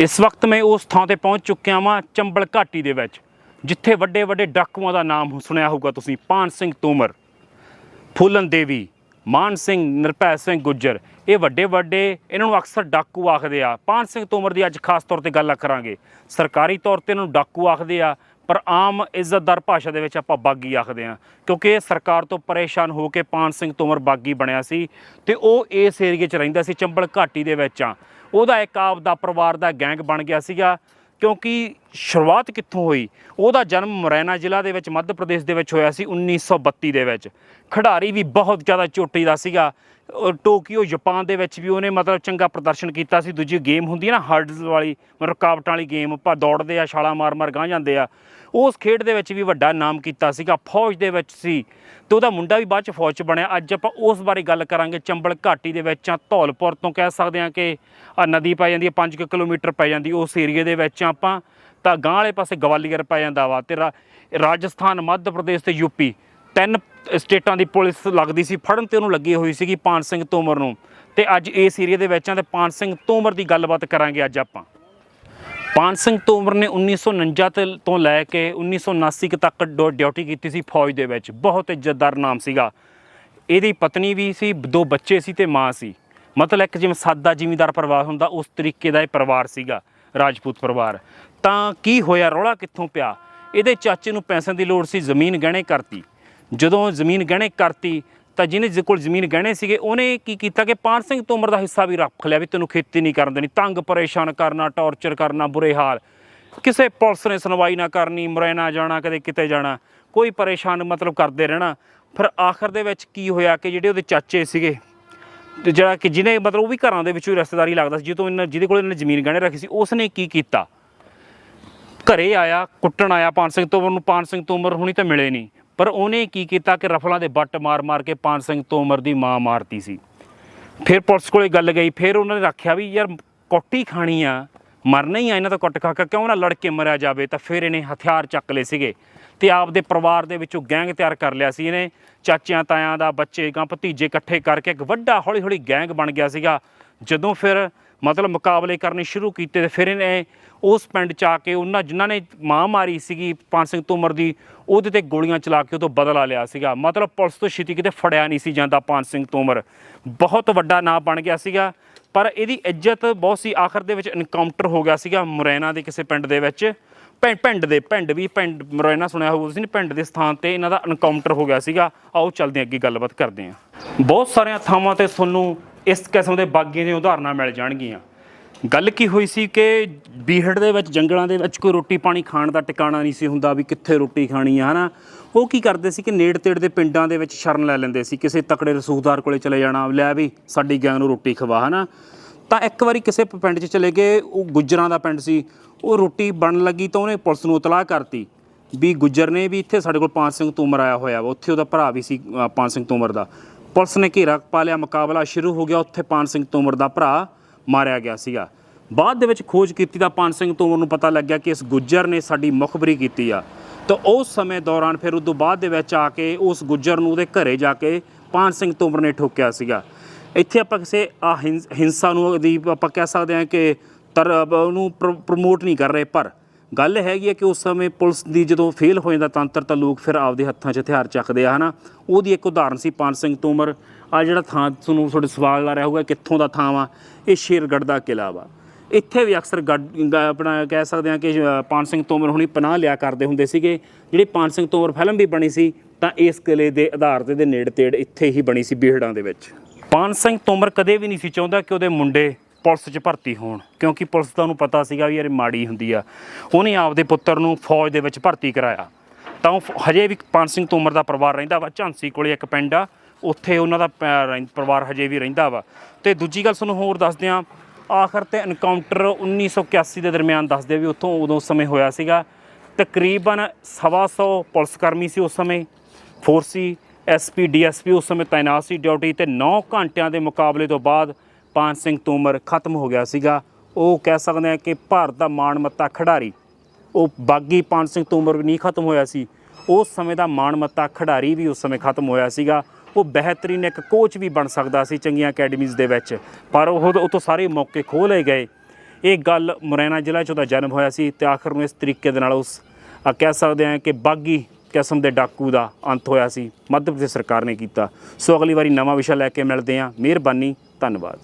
ਇਸ ਵਕਤ ਮੈਂ ਉਸ ਥਾਂ ਤੇ ਪਹੁੰਚ ਚੁੱਕਿਆ ਵਾਂ ਚੰਬਲ ਘਾਟੀ ਦੇ ਵਿੱਚ, ਜਿੱਥੇ ਵੱਡੇ ਵੱਡੇ ਡਾਕੂਆਂ ਦਾ ਨਾਮ ਸੁਣਿਆ ਹੋਊਗਾ ਤੁਸੀਂ, ਪਾਨ ਸਿੰਘ ਤੋਮਰ, ਫੂਲਨ ਦੇਵੀ, ਮਾਨ ਸਿੰਘ ਨਿਰਭੈ ਸਿੰਘ ਗੁੱਜਰ, ਇਹ ਵੱਡੇ ਵੱਡੇ ਇਹਨਾਂ ਨੂੰ ਅਕਸਰ ਡਾਕੂ ਆਖਦੇ ਆ। ਪਾਨ ਸਿੰਘ ਤੋਮਰ ਦੀ ਅੱਜ ਖਾਸ ਤੌਰ ਤੇ ਗੱਲ ਕਰਾਂਗੇ। ਸਰਕਾਰੀ ਤੌਰ ਤੇ ਇਹਨਾਂ ਨੂੰ ਡਾਕੂ ਆਖਦੇ ਆ, ਪਰ ਆਮ ਇੱਜ਼ਤਦਾਰ ਭਾਸ਼ਾ ਦੇ ਵਿੱਚ ਆਪਾਂ ਬਾਗੀ ਆਖਦੇ ਆ, ਕਿਉਂਕਿ ਇਹ ਸਰਕਾਰ ਤੋਂ ਪਰੇਸ਼ਾਨ ਹੋ ਕੇ ਪਾਨ ਸਿੰਘ ਤੋਮਰ ਬਾਗੀ ਬਣਿਆ ਸੀ ਤੇ ਉਹ ਇਸ ਏਰੀਏ 'ਚ ਰਹਿੰਦਾ ਸੀ, ਚੰਬਲ ਘਾਟੀ ਦੇ ਵਿੱਚ ਆ। ਉਹਦਾ ਇੱਕ ਆਪ ਦਾ ਪਰਿਵਾਰ ਦਾ ਗੈਂਗ ਬਣ ਗਿਆ ਸੀਗਾ, ਕਿਉਂਕਿ ਸ਼ੁਰੂਆਤ ਕਿੱਥੋਂ ਹੋਈ? ਉਹਦਾ ਜਨਮ ਮੁਰੈਨਾ ਜ਼ਿਲ੍ਹਾ ਦੇ ਵਿੱਚ, ਮੱਧ ਪ੍ਰਦੇਸ਼ ਦੇ ਵਿੱਚ ਹੋਇਆ ਸੀ 1932 ਦੇ ਵਿੱਚ। ਖਿਡਾਰੀ ਵੀ ਬਹੁਤ ਜ਼ਿਆਦਾ ਚੋਟੀ ਦਾ ਸੀਗਾ। ਉਹ ਟੋਕੀਓ, ਜਾਪਾਨ ਦੇ ਵਿੱਚ ਵੀ ਉਹਨੇ ਮਤਲਬ ਚੰਗਾ ਪ੍ਰਦਰਸ਼ਨ ਕੀਤਾ ਸੀ। ਦੂਜੀ ਗੇਮ ਹੁੰਦੀ ਹੈ ਨਾ ਹਰਡਲ ਵਾਲੀ, ਰੁਕਾਵਟਾਂ ਵਾਲੀ ਗੇਮ, ਆਪਾਂ ਦੌੜਦੇ ਆ, ਛਾਲਾਂ ਮਾਰ ਮਾਰ ਗਾਂ ਜਾਂਦੇ ਆ। ਉਸ ਖੇਡ ਦੇ ਵਿੱਚ ਵੀ ਵੱਡਾ ਨਾਮ ਕੀਤਾ ਸੀਗਾ, ਫੌਜ ਦੇ ਵਿੱਚ ਸੀ। ਤੇ ਉਹਦਾ ਮੁੰਡਾ ਵੀ ਬਾਅਦ ਚ ਫੌਜ ਚ ਬਣਿਆ। ਅੱਜ ਆਪਾਂ ਉਸ ਬਾਰੇ ਗੱਲ ਕਰਾਂਗੇ, ਚੰਬਲ ਘਾਟੀ ਦੇ ਵਿੱਚ ਆ ਧੌਲਪੁਰ ਤੋਂ ਕਹਿ ਸਕਦੇ ਆ ਕਿ ਆ ਨਦੀ ਪੈ ਜਾਂਦੀ ਹੈ 5 ਕਿਲੋਮੀਟਰ ਪੈ ਜਾਂਦੀ ਉਸ ਏਰੀਏ ਦੇ ਵਿੱਚ। ਆਪਾਂ ਤਾਂ ਗਾਂ ਵਾਲੇ ਪਾਸੇ ਗਵਾਲੀਅਰ ਪੈ ਜਾਂਦਾ ਵਾ ਤੇ ਰਾਜਸਥਾਨ, ਮੱਧ ਪ੍ਰਦੇਸ਼ ਤੇ ਯੂਪੀ ਤਿੰਨ ਸਟੇਟਾਂ ਦੀ ਪੁਲਿਸ ਲੱਗਦੀ ਸੀ, ਫੜਨ ਤੇ ਉਹਨੂੰ ਲੱਗੀ ਹੋਈ ਸੀਗੀ ਪਾਨ ਸਿੰਘ ਤੋਮਰ ਨੂੰ। ਤੇ ਅੱਜ ਇਸ ਏਰੀਏ ਦੇ ਵਿੱਚ ਆ ਤੇ ਪਾਨ ਸਿੰਘ ਤੋਮਰ ਦੀ ਗੱਲਬਾਤ ਕਰਾਂਗੇ ਅੱਜ ਆਪਾਂ। ਪਾਨ ਸਿੰਘ ਤੋਮਰ ਨੇ 1949 ਤੇ ਤੋਂ ਲੈ ਕੇ 1979 ਕੁ ਤੱਕ ਡੋ- ਡਿਊਟੀ ਕੀਤੀ ਸੀ ਫੌਜ ਦੇ ਵਿੱਚ। ਬਹੁਤ ਇੱਜ਼ਤਦਾਰ ਨਾਮ ਸੀਗਾ। ਇਹਦੀ ਪਤਨੀ ਵੀ ਸੀ, ਦੋ ਬੱਚੇ ਸੀ ਤੇ ਮਾਂ ਸੀ। ਮਤਲਬ ਇੱਕ ਜਿਵੇਂ ਸਾਦਾ ਜ਼ਿਮੀਦਾਰ ਪਰਿਵਾਰ ਹੁੰਦਾ, ਉਸ ਤਰੀਕੇ ਦਾ ਇਹ ਪਰਿਵਾਰ ਸੀਗਾ, ਰਾਜਪੂਤ ਪਰਿਵਾਰ। ਤਾਂ ਕੀ ਹੋਇਆ, ਰੌਲਾ ਕਿੱਥੋਂ ਪਿਆ? ਇਹਦੇ ਚਾਚੇ ਨੂੰ ਪੈਸਿਆਂ ਦੀ ਲੋੜ ਸੀ, ਜ਼ਮੀਨ ਗਹਿਣੇ ਕਰਤੀ। ਜਦੋਂ ਜ਼ਮੀਨ ਗਹਿਣੇ ਕਰਤੀ, ਤਾਂ ਜਿਹਨੇ ਜਿਹਦੇ ਕੋਲ ਜ਼ਮੀਨ ਗਹਿਣੇ ਸੀਗੇ, ਉਹਨੇ ਕੀ ਕੀਤਾ ਕਿ ਪਾਨ ਸਿੰਘ ਤੋਮਰ ਦਾ ਹਿੱਸਾ ਵੀ ਰੱਖ ਲਿਆ ਵੀ ਤੈਨੂੰ ਖੇਤੀ ਨਹੀਂ ਕਰਨ ਦੇਣੀ, ਤੰਗ ਪਰੇਸ਼ਾਨ ਕਰਨਾ, ਟੌਰਚਰ ਕਰਨਾ, ਬੁਰੇ ਹਾਲ। ਕਿਸੇ ਪੁਲਿਸ ਨੇ ਸੁਣਵਾਈ ਨਾ ਕਰਨੀ ਮੁਰੈਨਾ ਜਾਣਾ, ਕਦੇ ਕਿਤੇ ਜਾਣਾ, ਕੋਈ ਪਰੇਸ਼ਾਨ ਮਤਲਬ ਕਰਦੇ ਰਹਿਣਾ। ਫਿਰ ਆਖਰ ਦੇ ਵਿੱਚ ਕੀ ਹੋਇਆ ਕਿ ਜਿਹੜੇ ਉਹਦੇ ਚਾਚੇ ਸੀਗੇ, ਤੇ ਜਿਹੜਾ ਕਿ ਜਿਹਨੇ ਮਤਲਬ ਉਹ ਵੀ ਘਰਾਂ ਦੇ ਵਿੱਚੋਂ ਰਿਸ਼ਤੇਦਾਰੀ ਲੱਗਦਾ ਸੀ ਜਦੋਂ ਇਹਨਾਂ ਜਿਹਦੇ ਕੋਲ ਇਹਨੇ ਜ਼ਮੀਨ ਗਹਿਣੇ ਰੱਖੀ ਸੀ, ਉਸਨੇ ਕੀ ਕੀਤਾ? ਘਰੇ ਆਇਆ, ਕੁੱਟਣ ਆਇਆ ਪਾਨ ਸਿੰਘ ਤੋਮਰ ਨੂੰ ਪਾਨ ਸਿੰਘ ਤੋਮਰ ਹੁਣੀ ਤਾਂ ਮਿਲੇ ਨਹੀਂ। ਪਰ ਉਹਨੇ ਕੀ ਕੀਤਾ ਕਿ ਰਫਲਾਂ ਦੇ ਬੱਟ ਮਾਰ-ਮਾਰ ਕੇ ਪਾਨ ਸਿੰਘ ਤੋਮਰ ਦੀ ਮਾਂ ਮਾਰਤੀ ਸੀ। ਫਿਰ ਪੁਲਿਸ ਕੋਲੇ ਗੱਲ ਗਈ, ਫਿਰ ਉਹਨਾਂ ਨੇ ਰੱਖਿਆ ਵੀ ਯਾਰ ਕੋਟੀ ਖਾਣੀ ਆ, ਮਰਨਾ ਹੀ ਆ ਇਹਨਾਂ ਦਾ ਕੁੱਟ ਖਾ ਕੇ, ਕਿਉਂ ਨਾ ਲੜ ਕੇ ਮਰਿਆ ਜਾਵੇ, ਤਾਂ ਫਿਰ ਇਹਨੇ ਹਥਿਆਰ ਚੱਕ ਲਏ ਸੀਗੇ ਤੇ ਆਪਦੇ ਪਰਿਵਾਰ ਦੇ ਵਿੱਚੋਂ ਗੈਂਗ ਤਿਆਰ ਕਰ ਲਿਆ ਸੀ ਇਹਨੇ। ਚਾਚਿਆਂ, ਤਾਇਆਂ ਦਾ, ਬੱਚੇ ਗਾਂ ਭਤੀਜੇ ਇਕੱਠੇ ਕਰਕੇ ਇੱਕ ਵੱਡਾ ਹੌਲੀ ਹੌਲੀ ਗੈਂਗ ਬਣ ਗਿਆ ਸੀਗਾ। ਜਦੋਂ ਫਿਰ ਮਤਲਬ ਮੁਕਾਬਲੇ ਕਰਨੇ ਸ਼ੁਰੂ ਕੀਤੇ ਤੇ ਫਿਰ ਇਹਨੇ ਉਸ ਪਿੰਡ ਚ ਆ ਕੇ ਉਹਨਾਂ ਜਿਨ੍ਹਾਂ ਨੇ ਮਾਂ ਮਾਰੀ ਸੀਗੀ ਪਾਨ ਸਿੰਘ ਤੋਮਰ ਦੀ, ਉਹਦੇ ਤੇ ਗੋਲੀਆਂ ਚਲਾ ਕੇ ਉਹ ਤੋਂ ਬਦਲਾ ਲਿਆ ਸੀਗਾ। ਮਤਲਬ ਪੁਲਿਸ ਤੋਂ ਛੇਤੀ ਕਿਤੇ ਫੜਿਆ ਨਹੀਂ ਸੀ ਜਾਂਦਾ ਪਾਨ ਸਿੰਘ ਤੋਮਰ। ਬਹੁਤ ਵੱਡਾ ਨਾਂ ਬਣ ਗਿਆ ਸੀਗਾ, ਪਰ ਇਹਦੀ ਇੱਜ਼ਤ ਬਹੁਤ ਸੀ। ਆਖਰ ਦੇ ਵਿੱਚ ਇਨਕਾਊਂਟਰ ਹੋ ਗਿਆ ਸੀਗਾ ਮੁਰੈਨਾ ਦੇ ਕਿਸੇ ਪਿੰਡ ਦੇ ਵਿੱਚ। ਪਿੰ- ਪਿੰਡ ਦੇ, ਪਿੰਡ ਵੀ, ਪਿੰਡ ਮੁਰੈਨਾ ਸੁਣਿਆ ਹੋਊ ਤੁਸੀਂ ਪਿੰਡ ਦੇ ਸਥਾਨ ਤੇ ਇਹਨਾਂ ਦਾ ਐਨਕਾਊਂਟਰ ਹੋ ਗਿਆ ਸੀਗਾ। ਆਓ ਚੱਲਦੇ ਹਾਂ ਅੱਗੇ ਗੱਲਬਾਤ ਕਰਦੇ ਹਾਂ। ਬਹੁਤ ਸਾਰੀਆਂ ਥਾਵਾਂ ਤੇ ਤੁਹਾਨੂੰ ਇਸ ਕਿਸਮ ਦੇ ਬਾਗੀਆਂ ਦੀਆਂ ਉਦਾਹਰਨਾਂ ਮਿਲ ਜਾਣਗੀਆਂ। ਗੱਲ ਕੀ ਹੋਈ ਸੀ ਕਿ ਬੀਹੜ ਦੇ ਵਿੱਚ ਜੰਗਲਾਂ ਦੇ ਵਿੱਚ ਕੋਈ ਰੋਟੀ ਪਾਣੀ ਖਾਣ ਦਾ ਟਿਕਾਣਾ ਨਹੀਂ ਸੀ ਹੁੰਦਾ ਵੀ ਕਿੱਥੇ ਰੋਟੀ ਖਾਣੀ ਆ ਹਨਾ? ਉਹ ਕੀ ਕਰਦੇ ਸੀ ਕਿ ਨੇੜ ਤੇੜ ਦੇ ਪਿੰਡਾਂ ਦੇ ਵਿੱਚ ਸ਼ਰਨ ਲੈ ਲੈਂਦੇ ਸੀ। ਕਿਸੇ ਤਕੜੇ ਰਸੂਖਦਾਰ ਕੋਲੇ ਚਲੇ ਜਾਣਾ ਲੈ ਵੀ ਸਾਡੀ ਗੈਂਗ ਨੂੰ ਰੋਟੀ ਖਵਾ ਹਨਾ? ਤਾਂ ਇੱਕ ਵਾਰੀ ਕਿਸੇ ਪਿੰਡ 'ਚ ਚਲੇ ਗਏ ਉਹ ਗੁੱਜਰਾਂ ਦਾ ਪਿੰਡ ਸੀ। ਉਹ ਰੋਟੀ ਬਣਨ ਲੱਗੀ ਤਾਂ ਉਹਨੇ ਪੁਲਿਸ ਨੂੰ ਇਤਲਾਹ ਕਰਤੀ ਵੀ ਗੁੱਜਰ ਨੇ ਵੀ ਇੱਥੇ ਸਾਡੇ ਕੋਲ ਪਾਨ ਸਿੰਘ ਤੋਮਰ ਆਇਆ ਹੋਇਆ ਵਾ। ਉੱਥੇ ਉਹਦਾ ਭਰਾ ਵੀ ਸੀ ਅ, ਪਾਨ ਸਿੰਘ ਤੋਮਰ ਦਾ। ਪੁਲਿਸ ਨੇ ਘੇਰਾ ਪਾ ਲਿਆ, ਮੁਕਾਬਲਾ ਸ਼ੁਰੂ ਹੋ ਗਿਆ। ਉੱਥੇ ਪਾਨ ਸਿੰਘ ਤੋਮਰ ਦਾ ਭਰਾ ਮਾਰਿਆ ਗਿਆ ਸੀਗਾ। ਬਾਅਦ ਦੇ ਵਿੱਚ ਖੋਜ ਕੀਤੀ ਤਾਂ ਪਾਨ ਸਿੰਘ ਤੋਮਰ ਨੂੰ ਪਤਾ ਲੱਗਿਆ ਕਿ ਇਸ ਗੁੱਜਰ ਨੇ ਸਾਡੀ ਮੁਖਬਰੀ ਕੀਤੀ ਆ। ਤਾਂ ਉਸ ਸਮੇਂ ਦੌਰਾਨ ਫਿਰ ਉਦੋਂ ਬਾਅਦ ਦੇ ਵਿੱਚ ਆ ਕੇ ਉਸ ਗੁੱਜਰ ਨੂੰ ਉਹਦੇ ਘਰੇ ਜਾ ਕੇ ਪਾਨ ਸਿੰਘ ਤੋਮਰ ਨੇ ਠੋਕਿਆ ਸੀਗਾ। ਇੱਥੇ ਆਪਾਂ ਕਿਸੇ ਆ ਹਿੰਸ- ਹਿੰਸਾ ਨੂੰ ਦੀ ਆਪਾਂ ਕਹਿ ਸਕਦੇ ਹਾਂ ਕਿ ਤਰ ਉਹਨੂੰ ਪ੍ਰਮੋਟ ਨਹੀਂ ਕਰ ਰਹੇ, ਪਰ ਗੱਲ ਹੈਗੀ ਹੈ ਕਿ ਉਸ ਸਮੇਂ ਪੁਲਿਸ ਦੀ ਜਦੋਂ ਫੇਲ ਹੋ ਜਾਂਦਾ ਤੰਤਰ ਤਾਂ ਲੋਕ ਫਿਰ ਆਪਦੇ ਹੱਥਾਂ 'ਚ ਹਥਿਆਰ ਚੱਕਦੇ ਆ, ਹਨਾ? ਉਹਦੀ ਇੱਕ ਉਦਾਹਰਨ ਸੀ ਪਾਨ ਸਿੰਘ ਤੋਮਰ। ਆ ਜਿਹੜਾ ਥਾਂ ਤੁਹਾਨੂੰ ਤੁਹਾਡੇ ਸਵਾਲ ਆ ਰਿਹਾ ਹੋਊਗਾ, ਕਿੱਥੋਂ ਦਾ ਥਾਂ ਵਾ? ਇਹ ਸ਼ੇਰਗੜ੍ਹ ਦਾ ਕਿਲਾ ਵਾ। ਇੱਥੇ ਵੀ ਅਕਸਰ ਗੱਡ- ਗ- ਆਪਣਾ ਕਹਿ ਸਕਦੇ ਹਾਂ ਕਿ ਪਾਨ ਸਿੰਘ ਤੋਮਰ ਹੁਣੀ ਪਨਾਹ ਲਿਆ ਕਰਦੇ ਹੁੰਦੇ ਸੀਗੇ। ਜਿਹੜੀ ਪਾਨ ਸਿੰਘ ਤੋਮਰ ਫਿਲਮ ਵੀ ਬਣੀ ਸੀ, ਤਾਂ ਇਸ ਕਿਲੇ ਦੇ ਆਧਾਰ ਤੇ ਦੇ ਨੇੜੇ ਤੇੜ ਇੱਥੇ ਹੀ ਬਣੀ ਸੀ ਬੀਹੜਾਂ ਦੇ ਵਿੱਚ। ਪਾਨ ਸਿੰਘ ਤੋਮਰ ਕਦੇ ਵੀ ਨਹੀਂ ਸੀ ਚਾਹੁੰਦਾ ਕਿ ਉਹਦੇ ਮੁੰਡੇ ਪੁਲਿਸ 'ਚ ਭਰਤੀ ਹੋਣ, ਕਿਉਂਕਿ ਪੁਲਿਸ ਦਾ ਉਹਨੂੰ ਪਤਾ ਸੀਗਾ ਵੀ ਯਾਰ ਇਹ ਮਾੜੀ ਹੁੰਦੀ ਆ। ਉਹਨੇ ਆਪਦੇ ਪੁੱਤਰ ਨੂੰ ਫੌਜ ਦੇ ਵਿੱਚ ਭਰਤੀ ਕਰਾਇਆ। ਤਾਂ ਉਹ ਹਜੇ ਵੀ ਪਾਨ ਸਿੰਘ ਤੋਮਰ ਦਾ ਪਰਿਵਾਰ ਰਹਿੰਦਾ ਵਾ, ਝਾਂਸੀ ਕੋਲੇ ਇੱਕ ਪਿੰਡ ਆ। ਉੱਥੇ ਉਹਨਾਂ ਦਾ ਪ- ਰਹਿੰ- ਪਰਿਵਾਰ ਹਜੇ ਵੀ ਰਹਿੰਦਾ ਵਾ। ਤੇ ਦੂਜੀ ਗੱਲ ਤੁਹਾਨੂੰ ਹੋਰ ਦੱਸਦੇ ਆ ਆਖਰ ਤੇ ਐਨਕਾਊਂਟਰ 1981 ਦੇ ਦਰਮਿਆਨ ਦੱਸਦੇ ਵੀ ਉੱਥੋਂ ਉਦੋਂ ਸਮੇਂ ਹੋਇਆ ਸੀਗਾ। ਤਕਰੀਬਨ ਸਵਾ ਸੌ ਪੁਲਿਸ ਕਰਮੀ ਸੀ ਉਸ ਸਮੇਂ, ਫੋਰਸੀ ਐਸਪੀ ਡੀਐਸਪੀ ਉਸ ਸਮੇਂ ਤਾਇਨਾਤ ਸੀ ਡਿਊਟੀ ਤੇ 9 ਘੰਟਿਆਂ ਦੇ ਮੁਕਾਬਲੇ ਤੋਂ ਬਾਅਦ ਪਾਨ ਸਿੰਘ ਤੋਮਰ ਖਤਮ ਹੋ ਗਿਆ ਸੀਗਾ। ਉਹ ਕਹਿ ਸਕਦੇ ਆ ਕਿ ਭਾਰਤ ਦਾ ਮਾਣਮੱਤਾ ਖਿਡਾਰੀ। ਉਹ ਬਾਗੀ ਪਾਨ ਸਿੰਘ ਤੋਮਰ ਵੀ ਨਹੀਂ ਖਤਮ ਹੋਇਆ ਸੀ। ਉਸ ਸਮੇਂ ਦਾ ਮਾਣਮੱਤਾ ਖਿਡਾਰੀ ਵੀ ਉਸ ਸਮੇਂ ਖਤਮ ਹੋਇਆ ਸੀਗਾ। ਉਹ ਬਿਹਤਰੀਨ ਇੱਕ ਕੋਚ ਵੀ ਬਣ ਸਕਦਾ ਸੀ ਚੰਗੀਆਂ ਅਕੈਡਮੀਜ਼ ਦੇ ਵਿੱਚ। ਪਰ ਉਹ ਉਹ ਤੋਂ ਸਾਰੇ ਮੌਕੇ ਖੋਹ ਲਏ ਗਏ। ਇਹ ਗੱਲ ਮੁਰੈਨਾ ਜ਼ਿਲ੍ਹਾ 'ਚ ਉਹਦਾ ਜਨਮ ਹੋਇਆ ਸੀ ਤੇ ਆਖਰ ਨੂੰ ਇਸ ਤਰੀਕੇ ਦੇ ਨਾਲ ਉਸ ਕਹਿ ਸਕਦੇ ਹਾਂ ਕਿ ਬਾਗੀ ਕਿਸਮ ਦੇ ਡਾਕੂ ਦਾ ਅੰਤ ਹੋਇਆ ਸੀ। ਮੱਧ ਪ੍ਰਦੇਸ਼ ਸਰਕਾਰ ਨੇ ਕੀਤਾ। ਸੋ ਅਗਲੀ ਵਾਰੀ ਨਵਾਂ ਵਿਸ਼ਾ ਲੈ ਕੇ ਮਿਲਦੇ ਹਾਂ। ਮਿਹਰਬਾਨੀ, ਧੰਨਵਾਦ।